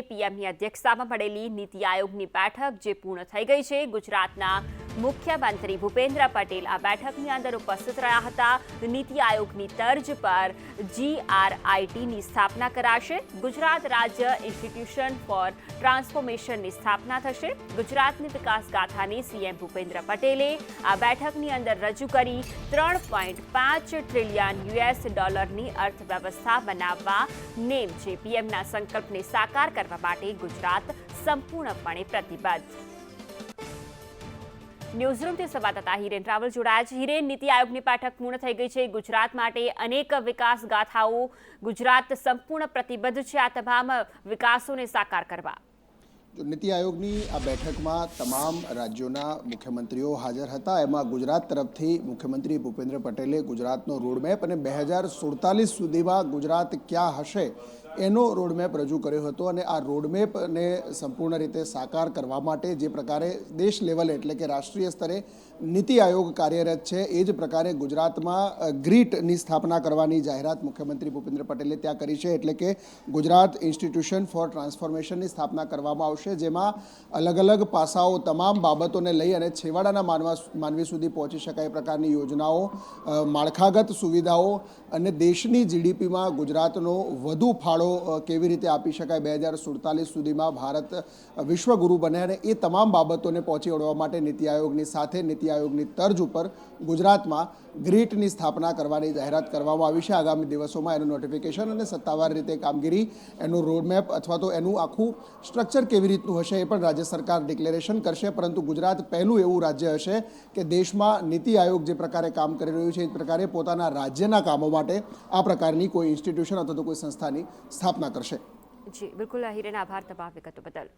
પીએમની અધ્યક્ષતામાં મળેલી નીતિ આયોગની બેઠક જે પૂર્ણ થઈ ગઈ છે. ગુજરાતના મુખ્યમંત્રી ભૂપેન્દ્ર પટેલ આ બેઠકની અંદર ઉપસ્થિત રહ્યા હતા. નીતિ આયોગની તર્જ પર જીઆરઆઈટીની સ્થાપના કરાશે. ગુજરાત રાજ્ય ઇન્સ્ટિટ્યુશન ફોર ટ્રાન્સફોર્મેશનની સ્થાપના થશે. ગુજરાતની વિકાસ ગાથાને સીએમ ભૂપેન્દ્ર પટેલે આ બેઠકની અંદર રજૂ કરી ત્રણ પોઈન્ટ પાંચ ટ્રિલિયન યુએસ ડોલરની અર્થવ્યવસ્થા બનાવવા, નેમ છે પીએમના સંકલ્પને સાકાર કરવા માટે ગુજરાત સંપૂર્ણપણે પ્રતિબદ્ધ. ન્યૂઝરૂમથી સંવાદદાતા હિરેન રાવલ જોડાયા છે. હિરેન, નીતિ આયોગની બેઠક પૂર્ણ થઈ ગઈ છે. ગુજરાત માટે અનેક વિકાસ ગાથાઓ ગુજરાત સંપૂર્ણ પ્રતિબદ્ધ છે. આ તમામ વિકાસોને સાકાર કરવા. જો નીતિ આયોગની આ બેઠકમાં તમામ રાજ્યોના મુખ્યમંત્રીઓ હાજર હતા. એમાં ગુજરાત તરફથી મુખ્યમંત્રી ભૂપેન્દ્ર પટેલે ગુજરાતનો રોડમેપ અને બે હજાર સુડતાલીસ સુધીમાં ગુજરાત ક્યાં હશે એનો રોડમેપ રજૂ કર્યો હતો અને આ રોડમેપને સંપૂર્ણ રીતે સાકાર કરવા માટે જે પ્રકારે દેશ લેવલે એટલે કે રાષ્ટ્રીય સ્તરે નીતિ આયોગ કાર્યરત છે, એ જ પ્રકારે ગુજરાતમાં ગ્રીટની સ્થાપના કરવાની જાહેરાત મુખ્યમંત્રી ભૂપેન્દ્ર પટેલે ત્યાં કરી છે. એટલે કે ગુજરાત ઇન્સ્ટિટ્યુશન ફોર ટ્રાન્સફોર્મેશનની સ્થાપના કરવામાં આવશે. જેમાં અલગ અલગ પાસાઓ તમામ બાબતોને લઈ અને છેવાડાના માનવા માનવી સુધી પહોંચી શકાય પ્રકારની યોજનાઓ માળખાગત સુવિધાઓ અને દેશની જીડીપીમાં ગુજરાતનો વધુ ફાળો કેવી રીતે આપી શકાય બે હજાર સુડતાલીસ સુધીમાં ભારત વિશ્વગુરુ બને અને એ તમામ બાબતોને પહોંચી વળવા માટે નીતિ આયોગની સાથે નીતિ આયોગની તર્જ ઉપર ગુજરાતમાં ગ્રીટની સ્થાપના કરવાની જાહેરાત કરવામાં આવી છે. આગામી દિવસોમાં એનું નોટિફિકેશન અને સત્તાવાર રીતે કામગીરી, એનું રોડમેપ અથવા તો એનું આખું સ્ટ્રક્ચર કેવી રીતનું હશે એ પણ રાજ્ય સરકાર ડિક્લેરેશન કરશે, પરંતુ ગુજરાત પહેલું એવું રાજ્ય હશે કે દેશમાં નીતિ આયોગ જે પ્રકારે કામ કરી રહ્યું છે, એ પ્રકારે પોતાના રાજ્યના કામો માટે આ પ્રકારની કોઈ ઇન્સ્ટિટ્યુશન અથવા તો કોઈ સંસ્થાની સ્થાપના કરશે. જી, બિલકુલ આહિરેના આભાર તમામ વિગતો બદલ.